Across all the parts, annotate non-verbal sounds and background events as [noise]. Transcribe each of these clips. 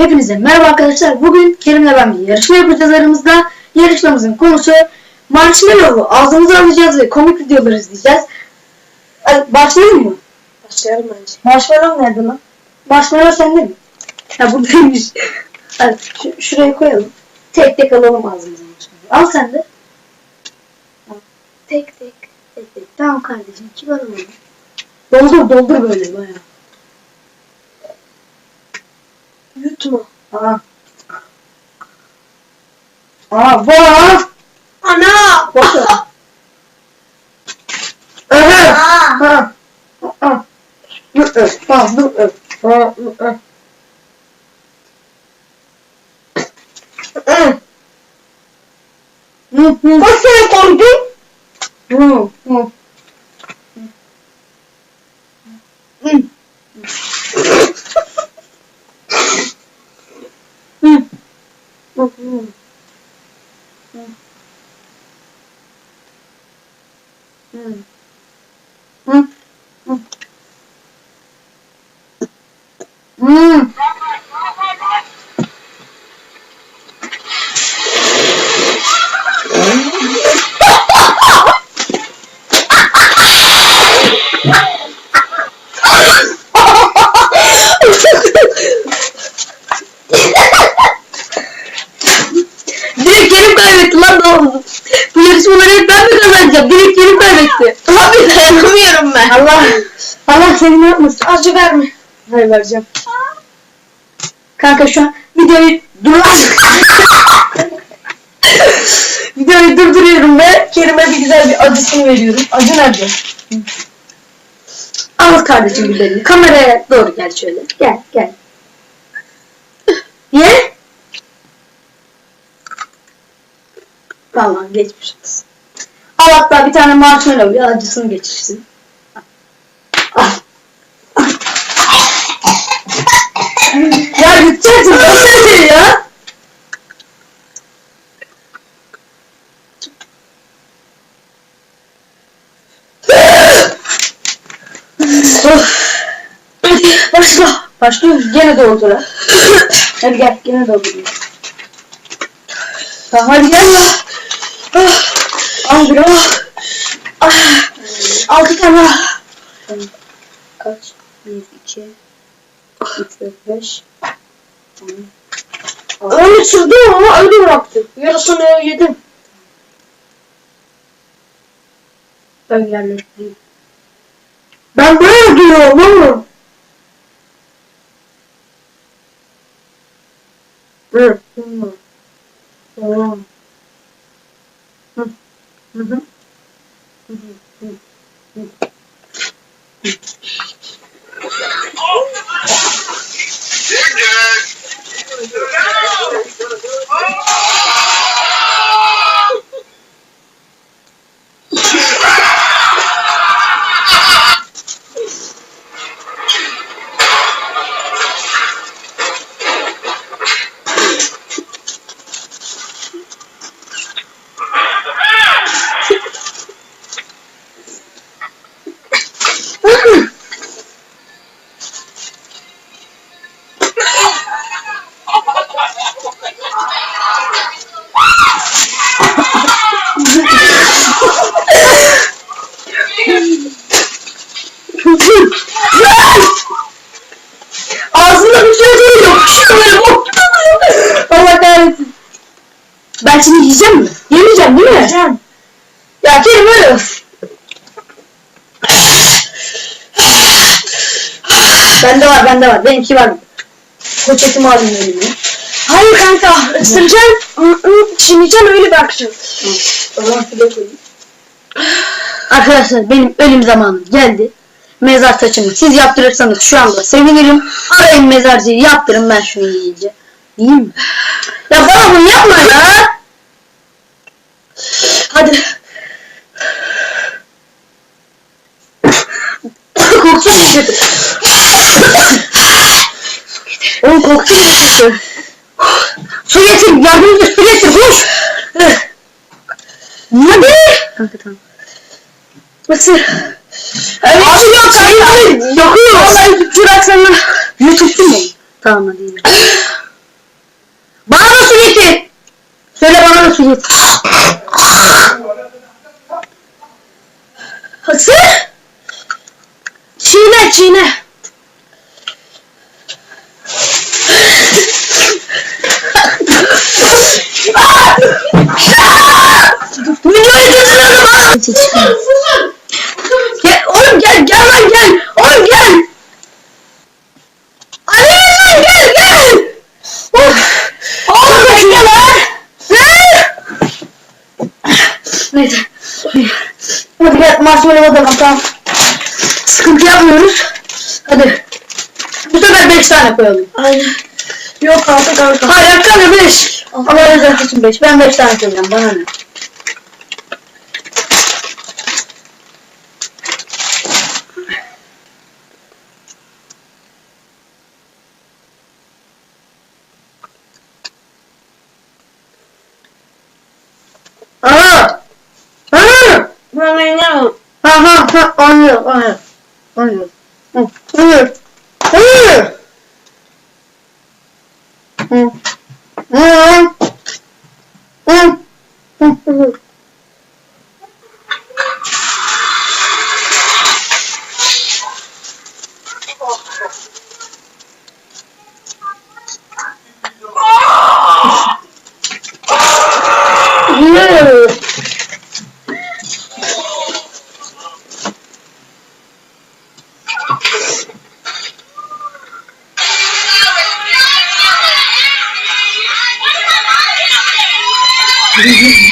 Hepinize merhaba arkadaşlar. Bugün Kerim'le ben bir yarışma yapacağız aramızda. Yarışmamızın konusu marshmallow'u ağzımıza alacağız ve komik videolar izleyeceğiz. Hadi başlayalım mı? Başlayalım bence. Marshmallow nerede lan? Marshmallow sende mi? Ha buradaymış. Hadi şu- şuraya koyalım. Tek tek alalım ağzımıza marshmallow. Al sen de. Tek tek. Tek tek. Tamam kardeşim. Kibar olalım. Doldur doldur böyle bayağı. Yutma. Aa. Aa bak. Ana! Ver. Aha. Ha. Ha. Dur öp. Tamam dur öp. Ha, dur öp. Koydun? Hı, hı. Hı. Hı. Hı, hı. Hı. Hı. Hı. Hı. Direkt Kerim kaybetti lan ne oldu? Bu yarışmaları hep ben mi kazanacağım? Direkt Kerim kaybetti. Abi dayanamıyorum ben. Allah Allah seni ne yapmasın? Acı verme. Hayır vereceğim. Kanka şu an videoyu dur [laughs] videoyu durduruyorum ve Kerim'e bir güzel bir acısını veriyorum. Acı nerede? Al kardeşim biberini. Kameraya doğru gel şöyle. Gel gel. Ye. Tamam geçmiş olsun. Al hatta bir tane marshmallow ya acısını geçirsin. Ya yutacaksın. Nasıl şey ya? Başla. Başlıyoruz. Gene doldur ha. Hadi gel. Gene doldur. Tamam hadi gel. Ah. Al bir al. Ah. Altı tane al. Kaç? Bir, iki, üç, dört, beş. Öyle sürdüm ama öyle bıraktım. Yarısını yedim. Ben yerleştireyim. Ben böyle duruyorum oğlum. Hı. Hı. Hı. Hı. Hı hı. oh. We're dead. No. Oh. Hı. Hı. Ağzımda bir şey duruyor. Şöyle Allah kahretsin. Ben şimdi yiyeceğim mi? Yemeyeceğim değil mi? Yiyeceğim. Ya Kerim öyle. Bende var, bende var. Benimki var. Poşetimi alayım elime. Hayır kanka. Isıracaksın. Çiğneyeceksin öyle zaman şuraya koyayım. Arkadaşlar benim ölüm zamanım geldi. Mezar taşımı siz yaptırırsanız şu anda sevinirim. Arayın mezarcıyı yaptırın ben şunu yiyince. Yiyeyim mi? Ya bana bunu yapma ya. Hadi. Kokusu mu kötü? Oğlum kokusu mu kötü? Su getir, yardımcı su getir, koş. Hadi. Kanka tamam. Nasıl? Öyle bir şey yok kanka. Yokuyoruz. Vallahi Burak sana. YouTube'da mı? Tamam hadi yine. Bana da su getir. Söyle bana da su getir. Hadi. Çiğne çiğne. Neyse. Hadi gel marshmallow atalım tamam. Sıkıntı yapmıyoruz. Hadi. Bu sefer 5 tane koyalım. Aynen. Yok artık artık. Hayır hakkında 5. Allah rızası için 5. Ben 5 tane koyacağım bana ne. Aha! Oynamam. Ha ha ha anlıyorum. Anlıyorum. Hı. Hayır. Hayır. Hı. Hı. Hı. Hı. Hı. Please, [laughs]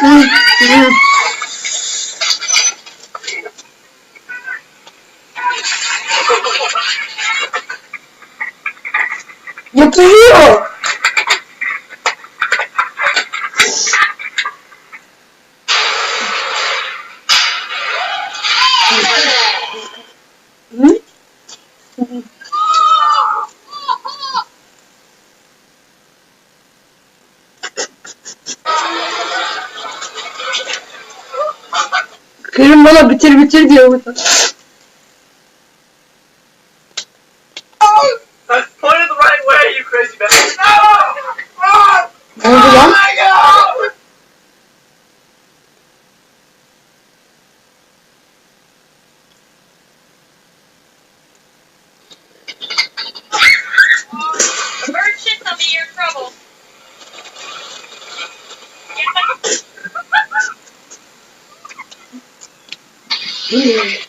Hı. Hı. Yapılıyor. Hı? Kerim deal with it. Hı.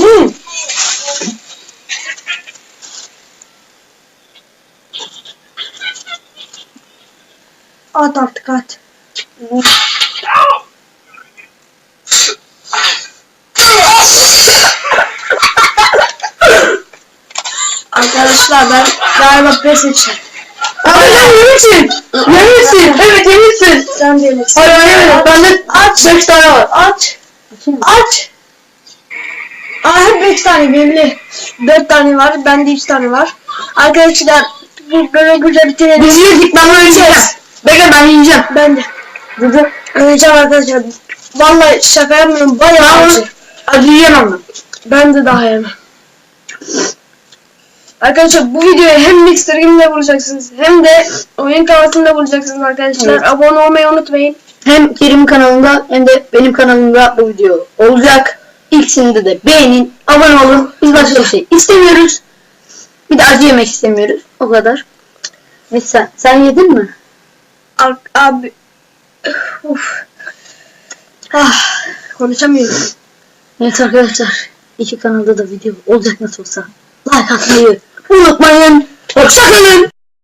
Hı. At artık at. Arkadaşlar ben galiba pes edeceğim. Arkadaşlar yemişsin. Yemişsin. Evet yemişsin. Sen de yemişsin. Hayır hayır hayır. Bende aç. 5 tane var. Aç. Aç. Aa hep 5 tane belli. 4 tane var. Bende 3 tane var. Arkadaşlar bu böyle güzel bitirelim. Biz yedik ben öleceğim. Bekle ben yiyeceğim. Ben de. Dur dur. Öleceğim arkadaşlar. Vallahi şaka yapmıyorum. Bayağı acı. Acı yiyemem ben. Ben de daha yemem. Arkadaşlar bu videoyu hem Mixer Game'de bulacaksınız hem de oyun kanalında bulacaksınız arkadaşlar. Evet. Abone olmayı unutmayın. Hem Kerim kanalında hem de benim kanalımda bu video olacak. İkisinde de beğenin, abone olun. Biz başka bir şey istemiyoruz. Bir de acı yemek istemiyoruz. O kadar. Ve sen, sen yedin mi? Abi. Uf. Ah, konuşamıyorum. Evet arkadaşlar. iki kanalda da video olacak nasıl olsa. Like atmayı unutmayın. Hoşçakalın.